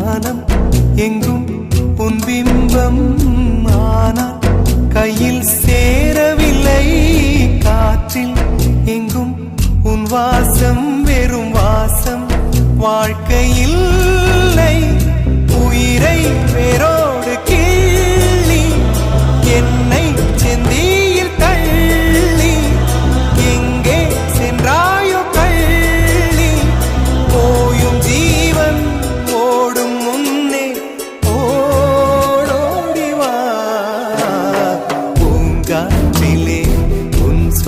வானம் எங்கும் உன் பிம்பம் ஆனால் கையில் சேரவில்லை. காற்றில் எங்கும் உன் வாசம் வெறும் வாசம். வாழ்க்கையில்